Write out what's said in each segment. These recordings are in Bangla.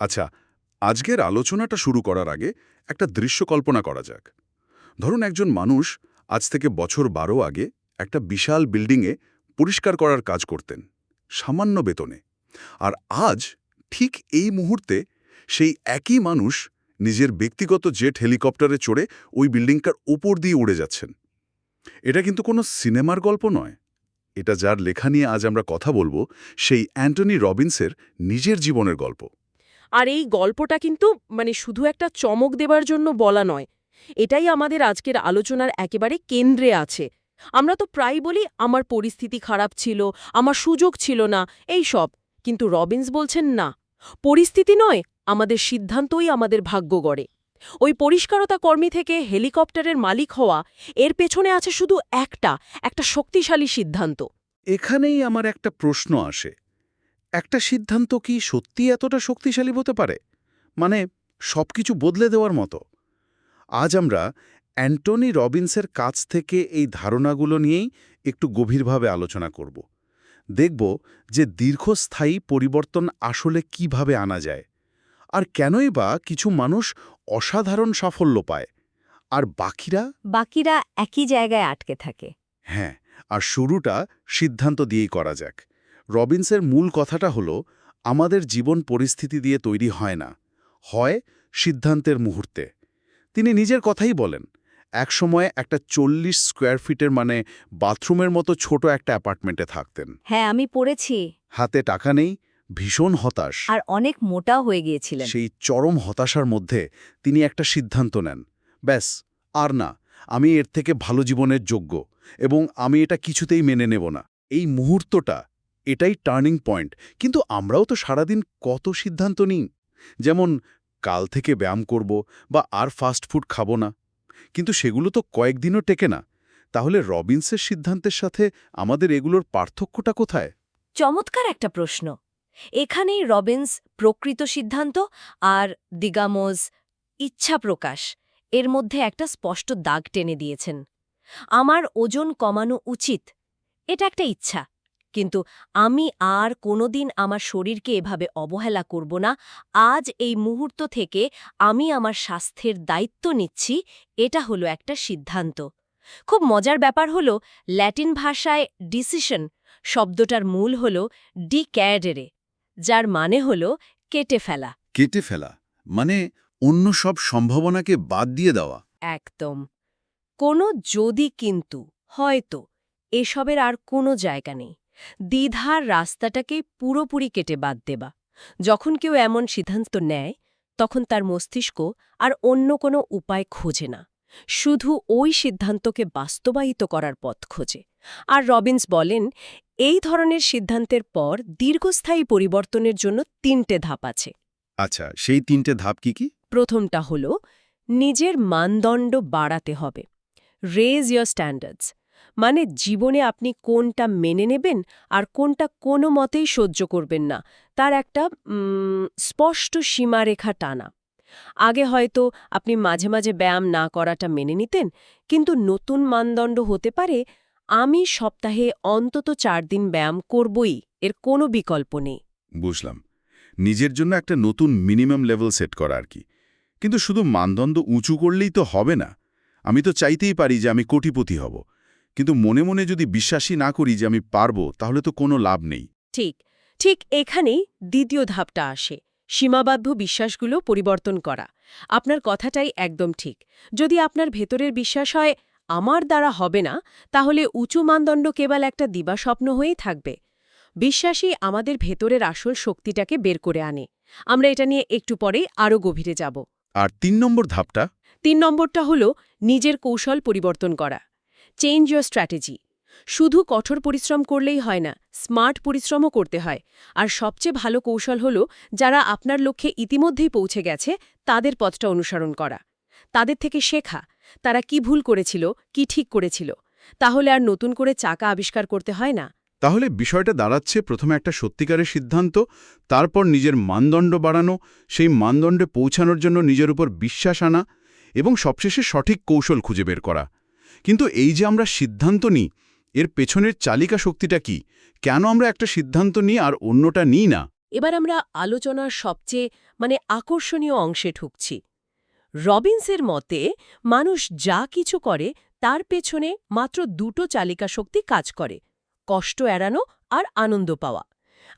আচ্ছা আজকের আলোচনাটা শুরু করার আগে একটা দৃশ্য কল্পনা করা যাক। ধরুন একজন মানুষ আজ থেকে বছর বারো আগে একটা বিশাল বিল্ডিংয়ে পরিষ্কার করার কাজ করতেন, সামান্য বেতনে। আর আজ ঠিক এই মুহূর্তে সেই একই মানুষ নিজের ব্যক্তিগত জেট হেলিকপ্টারে চড়ে ওই বিল্ডিংটার ওপর দিয়ে উড়ে যাচ্ছেন। এটা কিন্তু কোনো সিনেমার গল্প নয়। এটা যার লেখা নিয়ে আজ আমরা কথা বলব, সেই অ্যান্টনি রবিন্সের নিজের জীবনের গল্প। আর এই গল্পটা কিন্তু মানে শুধু একটা চমক দেবার জন্য বলা নয়, এটাই আমাদের আজকের আলোচনার একেবারে কেন্দ্রে আছে। আমরা তো প্রায় বলি, আমার পরিস্থিতি খারাপ ছিল, আমার সুযোগ ছিল না, এই সব। কিন্তু রবিন্স বলছেন, না, পরিস্থিতি নয়, আমাদের সিদ্ধান্তই আমাদের ভাগ্য গড়ে। ওই পরিষ্কারতা কর্মী থেকে হেলিকপ্টারের মালিক হওয়া, এর পেছনে আছে শুধু একটা একটা শক্তিশালী সিদ্ধান্ত। এখানেই আমার একটা প্রশ্ন আসে। একটা সিদ্ধান্ত কি সত্যি এতটা শক্তিশালী হতে পারে? মানে সবকিছু বদলে দেওয়ার মতো। আজ আমরা অ্যান্টনি রবিন্সের কাছ থেকে এই ধারণাগুলো নিয়েই একটু গভীরভাবে আলোচনা করব। দেখব যে দীর্ঘস্থায়ী পরিবর্তন আসলে কীভাবে আনা যায় আর কেনই বা কিছু মানুষ অসাধারণ সাফল্য পায় আর বাকিরা? বাকিরা একই জায়গায় আটকে থাকে। হ্যাঁ আর শুরুটা সিদ্ধান্ত দিয়েই করা যাক। রবিন্সের মূল কথাটা হলো আমাদের জীবন পরিস্থিতি দিয়ে তৈরি হয় না হয় সিদ্ধান্তের মুহূর্তে। তিনি নিজের কথাই বলেন একসময় একটা চল্লিশ স্কোয়ার ফিটের মানে বাথরুমের মতো ছোট একটা অ্যাপার্টমেন্টে থাকতেন। হ্যাঁ আমি পড়েছি। হাতে টাকা নেই ভীষণ হতাশ। আর অনেক মোটা হয়ে গিয়েছিলেন। সেই চরম হতাশার মধ্যে তিনি একটা সিদ্ধান্ত নেন ব্যাস আর না আমি এর থেকে ভালো জীবনের যোগ্য এবং আমি এটা কিছুতেই মেনে নেব না। এই মুহূর্তটা এটাই টার্নিং পয়েন্ট কিন্তু আমরাও তো সারাদিন কত সিদ্ধান্ত নিই? যেমন, কাল থেকে ব্যায়াম করব বা আর ফাস্ট ফুড খাব না। কিন্তু সেগুলো তো কয়েকদিনও টেকে না। তাহলে রবিন্সের সিদ্ধান্তের সাথে আমাদের এগুলোর পার্থক্যটা কোথায়? চমৎকার একটা প্রশ্ন। এখানেই রবিন্স প্রকৃত সিদ্ধান্ত আর দিগামোজ ইচ্ছা প্রকাশ। এর মধ্যে একটা স্পষ্ট দাগ টেনে দিয়েছেন। আমার ওজন কমানো উচিত, এটা একটা ইচ্ছা। কিন্তু আমি আর কোনোদিন আমার শরীরকে এভাবে অবহেলা করব না। আজ এই মুহূর্ত থেকে আমি আমার স্বাস্থ্যের দায়িত্ব নিচ্ছি এটা হলো একটা সিদ্ধান্ত। খুব মজার ব্যাপার হলো ল্যাটিন ভাষায় ডিসিশন শব্দটার মূল হল ডি ক্যাডেরে যার মানে হল কেটে ফেলা। কেটে ফেলা মানে অন্য সব সম্ভাবনাকে বাদ দিয়ে দেওয়া। একদম। কোনো যদি কিন্তু হয়তো এসবের আর কোনো জায়গা নেই। দ্বিধার রাস্তাটাকে পুরোপুরি কেটে বাদ দেবা। যখন কেউ এমন সিদ্ধান্ত নেয় তখন তার মস্তিষ্ক আর অন্য কোনো উপায় খোঁজে না। শুধু ওই সিদ্ধান্তকে বাস্তবায়িত করার পথ খোঁজে। আর রবিন্স বলেন এই ধরনের সিদ্ধান্তের পর দীর্ঘস্থায়ী পরিবর্তনের জন্য তিনটে ধাপ আছে। আচ্ছা সেই তিনটে ধাপ কি কি? প্রথমটা হল নিজের মানদণ্ড বাড়াতে হবে। রেজ ইয়োর স্ট্যান্ডার্ডস মানে জীবনে আপনি কোনটা মেনে নেবেন আর কোনটা কোনো মতেই সহ্য করবেন না। তার একটা স্পষ্ট সীমারেখা টানা। আগে হয়তো আপনি মাঝে মাঝে ব্যায়াম না করাটা মেনে নিতেন, কিন্তু নতুন মানদণ্ড হতে পারে আমি সপ্তাহে অন্তত চার দিন ব্যায়াম করবই, এর কোনো বিকল্প নেই। বুঝলাম। নিজের জন্য একটা নতুন মিনিমাম লেভেল সেট করা আর কি। কিন্তু শুধু মানদণ্ড উঁচু করলেই তো হবে না। আমি তো চাইতেই পারি যে আমি কোটিপতি হব। কিন্তু মনে মনে যদি বিশ্বাসই না করি যে আমি পারব তাহলে তো কোনো লাভ নেই। ঠিক ঠিক এখানেই দ্বিতীয় ধাপটা আসে সীমাবদ্ধ বিশ্বাসগুলো পরিবর্তন করা। আপনার কথাটাই একদম ঠিক। যদি আপনার ভেতরের বিশ্বাস হয় আমার দ্বারা হবে না তাহলে উঁচু মানদণ্ড কেবল একটা দিবাস্বপ্ন হয়েই থাকবে। বিশ্বাসই আমাদের ভেতরের আসল শক্তিটাকে বের করে আনে। আমরা এটা নিয়ে একটু পরেই আরও গভীরে যাব। আর তিন নম্বর ধাপটা? তিন নম্বরটা হল নিজের কৌশল পরিবর্তন করা। চেঞ্জ ইয়োর স্ট্র্যাটেজি শুধু কঠোর পরিশ্রম করলেই হয় না স্মার্ট পরিশ্রমও করতে হয়। আর সবচেয়ে ভালো কৌশল হল, যারা আপনার লক্ষ্যে ইতিমধ্যেই পৌঁছে গেছে, তাদের পথটা অনুসরণ করা। তাদের থেকে শেখা, তারা কি ভুল করেছিল, কি ঠিক করেছিল। তাহলে আর নতুন করে চাকা আবিষ্কার করতে হয় না? তাহলে বিষয়টা দাঁড়াচ্ছে প্রথমে একটা সত্যিকারের সিদ্ধান্ত, তারপর নিজের মানদণ্ড বাড়ানো, সেই মানদণ্ডে পৌঁছানোর জন্য নিজের উপর বিশ্বাস আনা, এবং সবশেষে সঠিক কৌশল খুঁজে বের করা। কিন্তু এই যে আমরা সিদ্ধান্ত নিই, এর পেছনের চালিকা শক্তিটা কি? কেন আমরা একটা সিদ্ধান্ত নিই আর অন্যটা নিই না? এবার আমরা আলোচনার সবচেয়ে মানে আকর্ষণীয় অংশে ঠুকছি রবিন্সের মতে, মানুষ যা কিছু করে, তার পেছনে মাত্র দুটো চালিকা শক্তি কাজ করে, কষ্ট এড়ানো আর আনন্দ পাওয়া।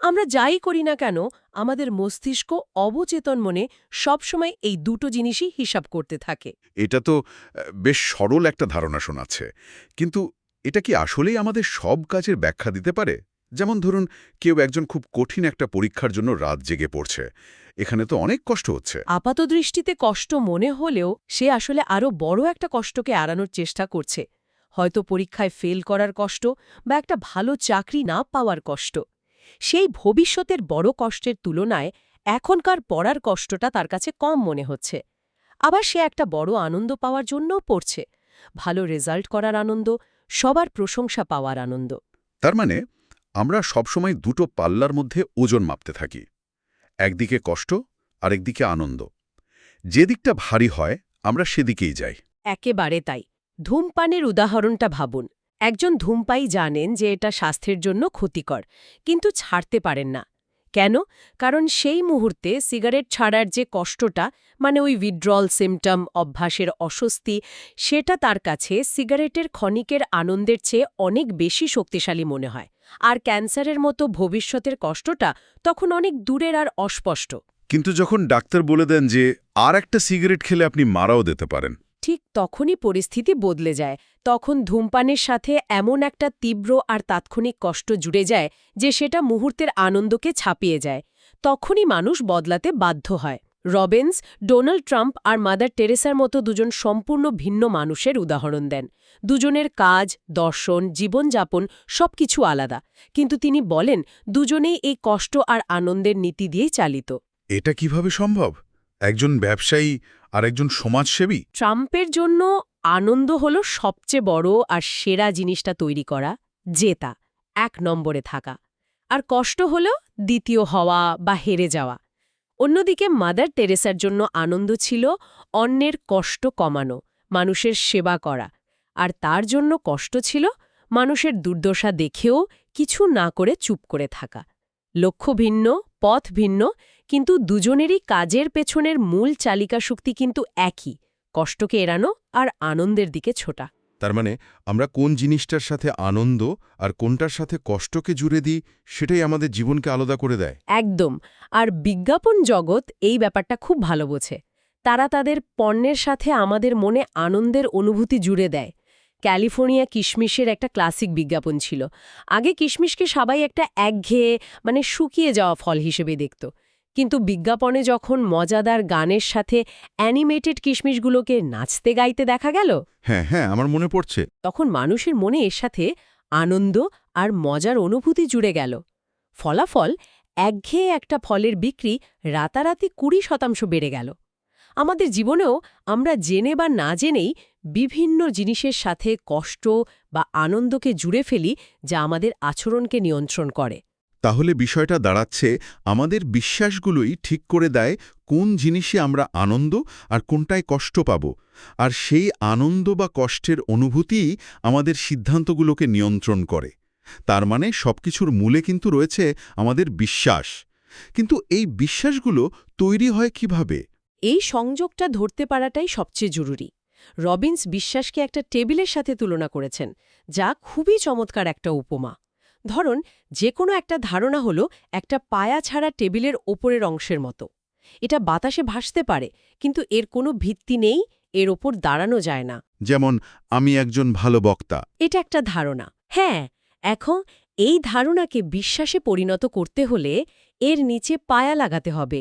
আমরা যাই করি না কেন আমাদের মস্তিষ্ক অবচেতন মনে সবসময় এই দুটো জিনিসই হিসাব করতে থাকে। এটা তো বেশ সরল একটা ধারণা শোনাচ্ছে। কিন্তু এটা কি আসলেই আমাদের সব কাজের ব্যাখ্যা দিতে পারে? যেমন ধরুন কেউ একজন খুব কঠিন একটা পরীক্ষার জন্য রাত জেগে পড়ছে। এখানে তো অনেক কষ্ট হচ্ছে। আপাত দৃষ্টিতে কষ্ট মনে হলেও সে আসলে আরও বড় একটা কষ্টকে এড়ানোর চেষ্টা করছে। হয়তো পরীক্ষায় ফেল করার কষ্ট বা একটা ভালো চাকরি না পাওয়ার কষ্ট। সেই ভবিষ্যতের বড় কষ্টের তুলনায় এখনকার পড়ার কষ্টটা তার কাছে কম মনে হচ্ছে। আবার সে একটা বড় আনন্দ পাওয়ার জন্যও পড়ছে। ভালো রেজাল্ট করার আনন্দ সবার প্রশংসা পাওয়ার আনন্দ। তার মানে আমরা সবসময় দুটো পাল্লার মধ্যে ওজন মাপতে থাকি। একদিকে কষ্ট আরেকদিকে আনন্দ। যে দিকটা ভারী হয় আমরা সেদিকেই যাই। একেবারে তাই। ধূমপানের উদাহরণটা ভাবুন। একজন ধূমপাই জানেন যে এটা স্বাস্থ্যের জন্য ক্ষতিকর, কিন্তু ছাড়তে পারেন না। কেন? কারণ সেই মুহূর্তে সিগারেট ছাড়ার যে কষ্টটা মানে ওই উইথড্রল সিমটম অভ্যাসের অস্বস্তি, সেটা তার কাছে সিগারেটের ক্ষণিকের আনন্দের চেয়ে অনেক বেশি শক্তিশালী মনে হয়। আর ক্যান্সারের মতো ভবিষ্যতের কষ্টটা তখন অনেক দূরের আর অস্পষ্ট। কিন্তু যখন ডাক্তার বলে দেন যে আর একটা সিগারেট খেলে আপনি মারাও দিতে পারেন ঠিক তখনই পরিস্থিতি বদলে যায়। তখন ধূমপানের সাথে এমন একটা তীব্র আর তাৎক্ষণিক কষ্ট জুড়ে যায় যে সেটা মুহূর্তের আনন্দকে ছাপিয়ে যায়। তখনই মানুষ বদলাতে বাধ্য হয়। রবেন্স, ডোনাল্ড ট্রাম্প আর মাদার টেরেসার মতো দুজন সম্পূর্ণ ভিন্ন মানুষের উদাহরণ দেন। দুজনের কাজ, দর্শন, জীবনযাপন সবকিছু আলাদা। কিন্তু তিনি বলেন, দুজনেই এই কষ্ট আর আনন্দের নীতি দিয়েই চালিত। এটা কীভাবে সম্ভব? একজন ব্যবসায়ী আর একজন সমাজসেবী? ট্রাম্পের জন্য আনন্দ হল সবচেয়ে বড় আর সেরা জিনিসটা তৈরি করা, জেতা, এক নম্বরে থাকা। আর কষ্ট হল দ্বিতীয় হওয়া বা হেরে যাওয়া। অন্যদিকে মাদার টেরেসার জন্য আনন্দ ছিল অন্যের কষ্ট কমানো, মানুষের সেবা করা। আর তার জন্য কষ্ট ছিল মানুষের দুর্দশা দেখেও কিছু না করে চুপ করে থাকা। লক্ষ্য ভিন্ন পথ ভিন্ন কিন্তু দুজনেরই কাজের পেছনের মূল চালিকা শক্তি কিন্তু একই কষ্টকে এড়ানো আর আনন্দের দিকে ছোটা। তার মানে আমরা কোন জিনিসটার সাথে আনন্দ আর কোনটার সাথে কষ্টকে জুড়ে দিই সেটাই আমাদের জীবনকে আলাদা করে দেয়। একদম আর বিজ্ঞাপন জগৎ এই ব্যাপারটা খুব ভালো বোঝে। তারা তাদের পণ্যের সাথে আমাদের মনে আনন্দের অনুভূতি জুড়ে দেয়। ক্যালিফোর্নিয়া কিশমিশের একটা ক্লাসিক বিজ্ঞাপন ছিল। আগে কিশমিশকে সবাই একটা একঘেয়ে মানে শুকিয়ে যাওয়া ফল হিসেবে দেখত। কিন্তু বিজ্ঞাপনে যখন মজাদার গানের সাথে অ্যানিমেটেড কিশমিশগুলোকে নাচতে গাইতে দেখা গেল হ্যাঁ হ্যাঁ আমার মনে পড়ছে। তখন মানুষের মনে এর সাথে আনন্দ আর মজার অনুভূতি জুড়ে গেল। ফলাফল একঘেয়ে একটা ফলের বিক্রি রাতারাতি কুড়ি শতাংশ বেড়ে গেল। আমাদের জীবনেও আমরা জেনে বা না জেনেই বিভিন্ন জিনিসের সাথে কষ্ট বা আনন্দকে জুড়ে ফেলি যা আমাদের আচরণকে নিয়ন্ত্রণ করে। তাহলে বিষয়টা দাঁড়াচ্ছে, আমাদের বিশ্বাসগুলোই ঠিক করে দেয় কোন জিনিসে আমরা আনন্দ আর কোনটায় কষ্ট পাব। আর সেই আনন্দ বা কষ্টের অনুভূতিই আমাদের সিদ্ধান্তগুলোকে নিয়ন্ত্রণ করে। তার মানে সবকিছুর মূলে কিন্তু রয়েছে আমাদের বিশ্বাস। কিন্তু এই বিশ্বাসগুলো তৈরি হয় কীভাবে? এই সংযোগটা ধরতে পারাটাই সবচেয়ে জরুরি। রবিন্স বিশ্বাসকে একটা টেবিলের সাথে তুলনা করেছেন যা খুবই চমৎকার একটা উপমা। ধরুন যে কোনো একটা ধারণা হলো একটা পায়া ছাড়া টেবিলের ওপরের অংশের মতো। এটা বাতাসে ভাসতে পারে কিন্তু এর কোনো ভিত্তি নেই এর ওপর দাঁড়ানো যায় না। যেমন আমি একজন ভালো বক্তা। এটা একটা ধারণা। হ্যাঁ এখন এই ধারণাকে বিশ্বাসে পরিণত করতে হলে এর নিচে পায়া লাগাতে হবে।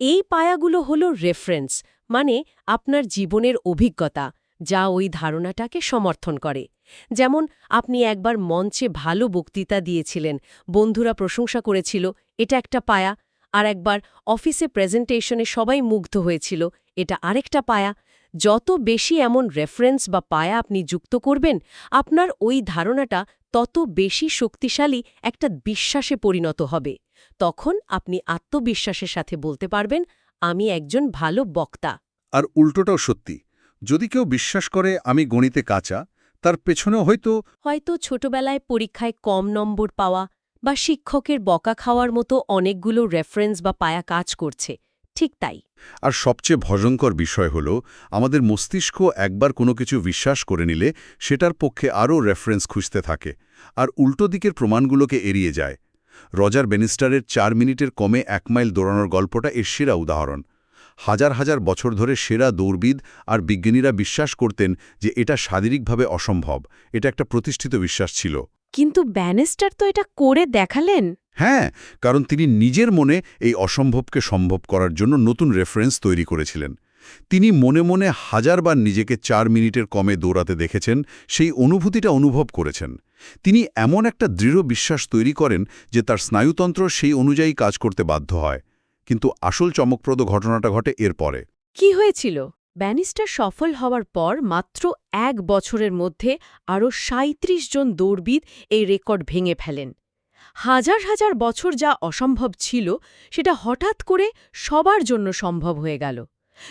এই পায়াগুলো হলো রেফারেন্স মানে আপনার জীবনের অভিজ্ঞতা, যা ওই ধারণাটাকে সমর্থন করে। যেমন, আপনি একবার মঞ্চে ভালো বক্তৃতা দিয়েছিলেন, বন্ধুরা প্রশংসা করেছিল, এটা একটা পায়া, আর একবার অফিসে প্রেজেন্টেশনে সবাই মুগ্ধ হয়েছিল, এটা আরেকটা পায়া। যত বেশি এমন রেফারেন্স বা পায়া আপনি যুক্ত করবেন, আপনার ওই ধারণাটা তত বেশি শক্তিশালী একটা বিশ্বাসে পরিণত হবে। তখন আপনি আত্মবিশ্বাসের সাথে বলতে পারবেন আমি একজন ভালো বক্তা। আর উল্টোটাও সত্যি। যদি কেউ বিশ্বাস করে আমি গণিতে কাঁচা তার পেছনেও হয়তো হয়তো ছোটবেলায় পরীক্ষায় কম নম্বর পাওয়া বা শিক্ষকের বকা খাওয়ার মতো অনেকগুলো রেফারেন্স বা পায়া কাজ করছে। ঠিক তাই। আর সবচেয়ে ভয়ঙ্কর বিষয় হল আমাদের মস্তিষ্ক একবার কোনো কিছু বিশ্বাস করে নিলে সেটার পক্ষে আরও রেফারেন্স খুঁজতে থাকে আর উল্টো দিকের প্রমাণগুলোকে এড়িয়ে যায়। রজার বেনিস্টারের চার মিনিটের কমে এক মাইল দৌড়ানোর গল্পটা এর সেরা উদাহরণ। হাজার হাজার বছর ধরে সেরা দৌড়বিদ আর বিজ্ঞানীরা বিশ্বাস করতেন যে এটা শারীরিকভাবে অসম্ভব এটা একটা প্রতিষ্ঠিত বিশ্বাস ছিল। কিন্তু ব্যানেস্টার তো এটা করে দেখালেন। হ্যাঁ কারণ তিনি নিজের মনে এই অসম্ভবকে সম্ভব করার জন্য নতুন রেফারেন্স তৈরি করেছিলেন। তিনি মনে মনে হাজারবার নিজেকে চার মিনিটের কমে দৌড়াতে দেখেছেন, সেই অনুভূতিটা অনুভব করেছেন। তিনি এমন একটা দৃঢ় বিশ্বাস তৈরি করেন যে তার স্নায়ুতন্ত্র সেই অনুযায়ী কাজ করতে বাধ্য হয়। কিন্তু আসল চমকপ্রদ ঘটনাটা ঘটে এরপরে কি হয়েছিল? ব্যানিস্টার সফল হওয়ার পর মাত্র এক বছরের মধ্যে আরও ৩৭ জন দৌড়বিদ এই রেকর্ড ভেঙে ফেলেন। হাজার হাজার বছর যা অসম্ভব ছিল, সেটা হঠাৎ করে সবার জন্য সম্ভব হয়ে গেল।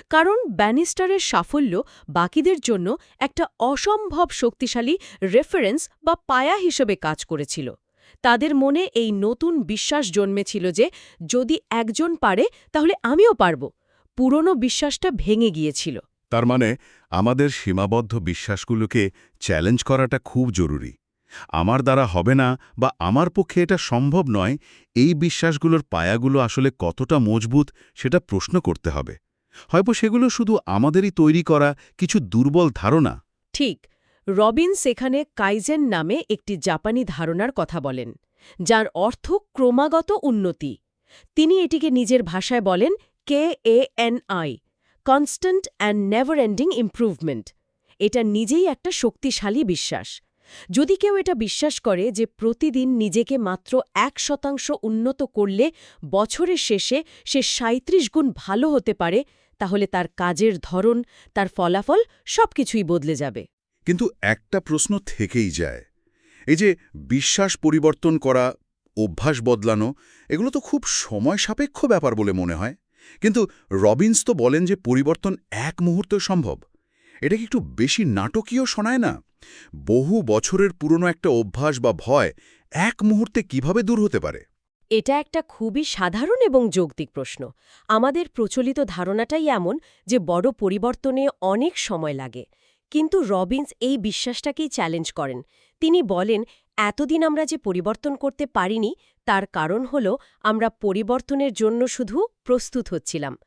কারণ ব্যানিস্টারের সাফল্য বাকিদের জন্য একটা অসম্ভব শক্তিশালী রেফারেন্স বা পায়া হিসেবে কাজ করেছিল। তাদের মনে এই নতুন বিশ্বাস জন্মেছিল যে, যদি একজন পারে, তাহলে আমিও পারব। পুরনো বিশ্বাসটা ভেঙে গিয়েছিল। তার মানে আমাদের সীমাবদ্ধ বিশ্বাসগুলোকে চ্যালেঞ্জ করাটা খুব জরুরি। আমার দ্বারা হবে না বা আমার পক্ষে এটা সম্ভব নয়, এই বিশ্বাসগুলোর পায়াগুলো আসলে কতটা মজবুত সেটা প্রশ্ন করতে হবে। হয়তো সেগুলো শুধু আমাদেরই তৈরি করা কিছু দুর্বল ধারণা। ঠিক, রবিনস এখানে কাইজেন নামে একটি জাপানি ধারণার কথা বলেন, যার অর্থ ক্রমাগত উন্নতি। তিনি এটিকে নিজের ভাষায় বলেন K A N I constant and never ending improvement এটা নিজেই একটা শক্তিশালী বিশ্বাস। যদি কেউ এটা বিশ্বাস করে যে প্রতিদিন নিজেকে মাত্র এক শতাংশ উন্নত করলে বছরের শেষে সে সাঁত্রিশ গুণ ভালো হতে পারে, তাহলে তার কাজের ধরন, তার ফলাফল সবকিছুই বদলে যাবে। কিন্তু একটা প্রশ্ন থেকেই যায়। এই যে বিশ্বাস পরিবর্তন করা, অভ্যাস বদলানো, এগুলো তো খুব সময় সাপেক্ষ ব্যাপার বলে মনে হয়। কিন্তু রবিন্স তো বলেন যে পরিবর্তন এক মুহূর্তে সম্ভব। এটা কি একটু বেশি নাটকীয় শোনায় না? বহু বছরের পুরনো একটা অভ্যাস বা ভয় এক মুহূর্তে কীভাবে দূর হতে পারে? এটা একটা খুবই সাধারণ এবং যৌক্তিক প্রশ্ন। আমাদের প্রচলিত ধারণাটাই এমন যে বড় পরিবর্তনে অনেক সময় লাগে। কিন্তু রবিন্স এই বিশ্বাসটাকেই চ্যালেঞ্জ করেন। তিনি বলেন, এতদিন আমরা যে পরিবর্তন করতে পারিনি, তার কারণ হল আমরা পরিবর্তনের জন্য শুধু প্রস্তুত হচ্ছিলাম।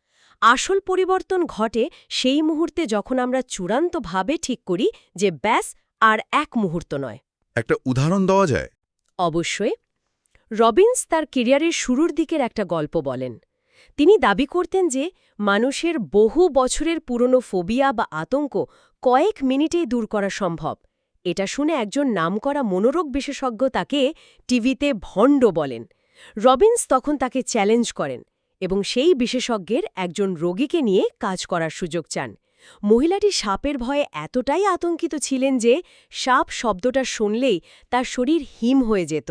আসল পরিবর্তন ঘটে সেই মুহূর্তে যখন আমরা চূড়ান্তভাবে ঠিক করি যে ব্যাস আর এক মুহূর্ত নয়। একটা উদাহরণ দেওয়া যায়? অবশ্যই। রবিন্স তার কেরিয়ারের শুরুর দিকের একটা গল্প বলেন। তিনি দাবি করতেন যে মানুষের বহু বছরের পুরনো ফোবিয়া বা আতঙ্ক কয়েক মিনিটেই দূর করা সম্ভব। এটা শুনে একজন নামকরা মনোরোগ বিশেষজ্ঞ তাকে টিভিতে ভণ্ড বলেন। রবিন্স তখন তাকে চ্যালেঞ্জ করেন এবং সেই বিশেষজ্ঞের একজন রোগীকে নিয়ে কাজ করার সুযোগ চান। মহিলাটি সাপের ভয়ে এতটাই আতঙ্কিত ছিলেন যে সাপ শব্দটা শুনলেই তার শরীর হিম হয়ে যেত।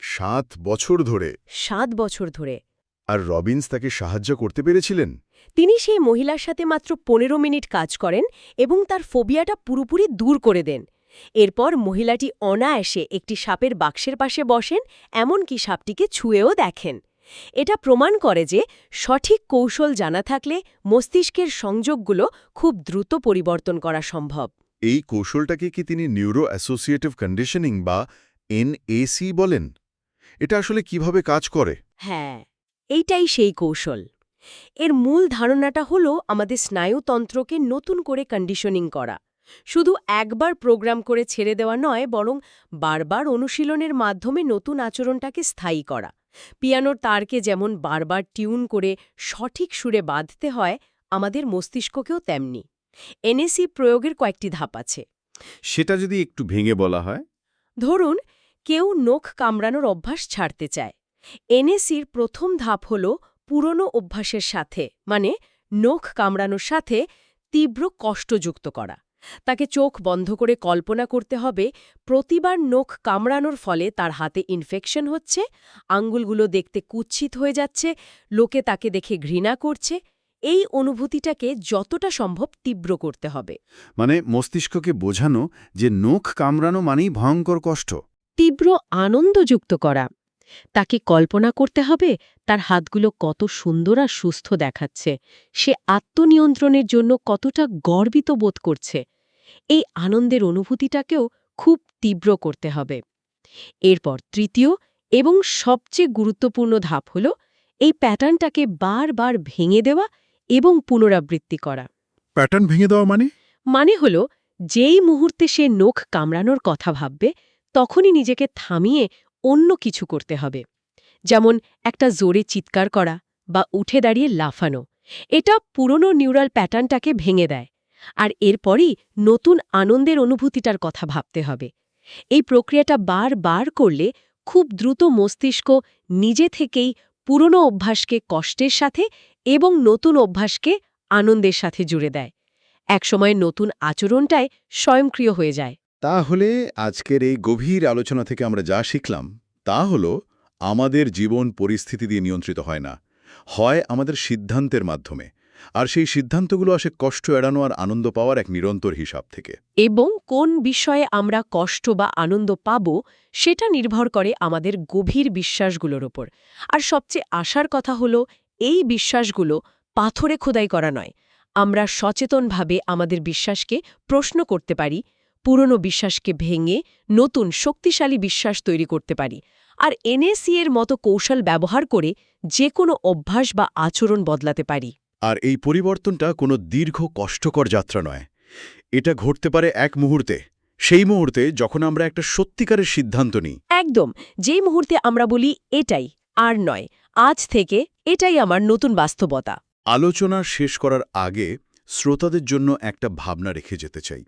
সাত বছর ধরে। সাত বছর ধরে। আর রবিন্স তাকে সাহায্য করতে পেরেছিলেন? তিনি সেই মহিলার সাথে মাত্র পনেরো মিনিট কাজ করেন এবং তার ফোবিয়াটা পুরোপুরি দূর করে দেন। এরপর মহিলাটি অনায়াসে একটি সাপের বাক্সের পাশে বসেন এমনকি সাপটিকে ছুঁয়েও দেখেন। এটা প্রমাণ করে যে সঠিক কৌশল জানা থাকলে মস্তিষ্কের সংযোগগুলো খুব দ্রুত পরিবর্তন করা সম্ভব। এই কৌশলটাকে কি তিনি নিউরো অ্যাসোসিয়েটিভ কন্ডিশনিং বা এনএসি বলেন? এটা আসলে কীভাবে কাজ করে? হ্যাঁ এইটাই সেই কৌশল। এর মূল ধারণাটা হল আমাদের স্নায়ুতন্ত্রকে নতুন করে কন্ডিশনিং করা। শুধু একবার প্রোগ্রাম করে ছেড়ে দেওয়া নয় বরং বারবার অনুশীলনের মাধ্যমে নতুন আচরণটাকে স্থায়ী করা। পিয়ানোর তারকে যেমন বারবার টিউন করে সঠিক সুরে বাঁধতে হয় আমাদের মস্তিষ্ককেও তেমনি। এনএসি প্রয়োগের কয়েকটি ধাপ আছে। সেটা যদি একটু ভেঙে বলা হয়? ধরুন কেউ নখ কামড়ানোর অভ্যাস ছাড়তে চায়। এনএসির প্রথম ধাপ হল পুরনো অভ্যাসের সাথে মানে নখ কামড়ানোর সাথে তীব্র কষ্টযুক্ত করা। তাকে চোখ বন্ধ করে কল্পনা করতে হবে প্রতিবার নখ কামড়ানোর ফলে তার হাতে ইনফেকশন হচ্ছে আঙ্গুলগুলো দেখতে কুৎসিত হয়ে যাচ্ছে লোকে তাকে দেখে ঘৃণা করছে। এই অনুভূতিটাকে যতটা সম্ভব তীব্র করতে হবে। মানে মস্তিষ্ককে বোঝানো যে নখ কামড়ানো মানেই ভয়ঙ্কর কষ্ট। তীব্র আনন্দযুক্ত করা। তাকে কল্পনা করতে হবে তার হাতগুলো কত সুন্দর আর সুস্থ দেখাচ্ছে। সে আত্মনিয়ন্ত্রণের জন্য কতটা গর্বিত বোধ করছে। এই আনন্দের অনুভূতিটাকেও খুব তীব্র করতে হবে। এরপর তৃতীয় এবং সবচেয়ে গুরুত্বপূর্ণ ধাপ হল এই প্যাটার্নটাকে বারবার ভেঙে দেওয়া এবং পুনরাবৃত্তি করা। প্যাটার্ন ভেঙে দেওয়া মানে? মানে হল যেই মুহূর্তে সে নখ কামড়ানোর কথা ভাববে তখনই নিজেকে থামিয়ে অন্য কিছু করতে হবে। যেমন একটা জোরে চিৎকার করা বা উঠে দাঁড়িয়ে লাফানো। এটা পুরনো নিউরাল প্যাটার্নটাকে ভেঙে দেয়। আর এরপরই নতুন আনন্দের অনুভূতিটার কথা ভাবতে হবে। এই প্রক্রিয়াটা বার বার করলে খুব দ্রুত মস্তিষ্ক নিজে থেকেই পুরনো অভ্যাসকে কষ্টের সাথে এবং নতুন অভ্যাসকে আনন্দের সাথে জুড়ে দেয়। একসময় নতুন আচরণটায় স্বয়ংক্রিয় হয়ে যায়। তাহলে আজকের এই গভীর আলোচনা থেকে আমরা যা শিখলাম, তা হল আমাদের জীবন পরিস্থিতি দিয়ে নিয়ন্ত্রিত হয় না, হয় আমাদের সিদ্ধান্তের মাধ্যমে। আর সেই সিদ্ধান্তগুলো আসে কষ্ট এড়ানো আর আনন্দ পাওয়ার এক নিরন্তর হিসাব থেকে। এবং কোন বিষয়ে আমরা কষ্ট বা আনন্দ পাব, সেটা নির্ভর করে আমাদের গভীর বিশ্বাসগুলোর ওপর। আর সবচেয়ে আশার কথা হলো, এই বিশ্বাসগুলো পাথরে খোদাই করা নয়। আমরা সচেতনভাবে আমাদের বিশ্বাসকে প্রশ্ন করতে পারি, পুরনো বিশ্বাসকে ভেঙে নতুন শক্তিশালী বিশ্বাস তৈরি করতে পারি। আর এনএসি এর মতো কৌশল ব্যবহার করে যে কোনো অভ্যাস বা আচরণ বদলাতে পারি। আর এই পরিবর্তনটা কোনো দীর্ঘ কষ্টকর যাত্রা নয়। এটা ঘটতে পারে এক মুহূর্তে। সেই মুহূর্তে যখন আমরা একটা সত্যিকারের সিদ্ধান্ত নিই। একদম। যেই মুহূর্তে আমরা বলি এটাই আর নয়। আজ থেকে এটাই আমার নতুন বাস্তবতা। আলোচনা শেষ করার আগে শ্রোতাদের জন্য একটা ভাবনা রেখে যেতে চাই।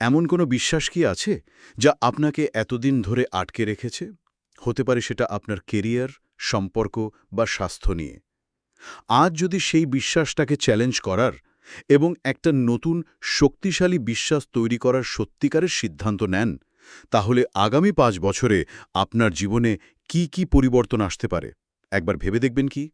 এমন কোনো বিশ্বাস কি আছে যা আপনাকে এতদিন ধরে আটকে রেখেছে? হতে পারে সেটা আপনার কেরিয়ার সম্পর্ক বা স্বাস্থ্য নিয়ে। আজ যদি সেই বিশ্বাসটাকে চ্যালেঞ্জ করার এবং একটা নতুন শক্তিশালী বিশ্বাস তৈরি করার সত্যিকারের সিদ্ধান্ত নেন, তাহলে আগামী পাঁচ বছরে আপনার জীবনে কি কি পরিবর্তন আসতে পারে? একবার ভেবে দেখবেন কি?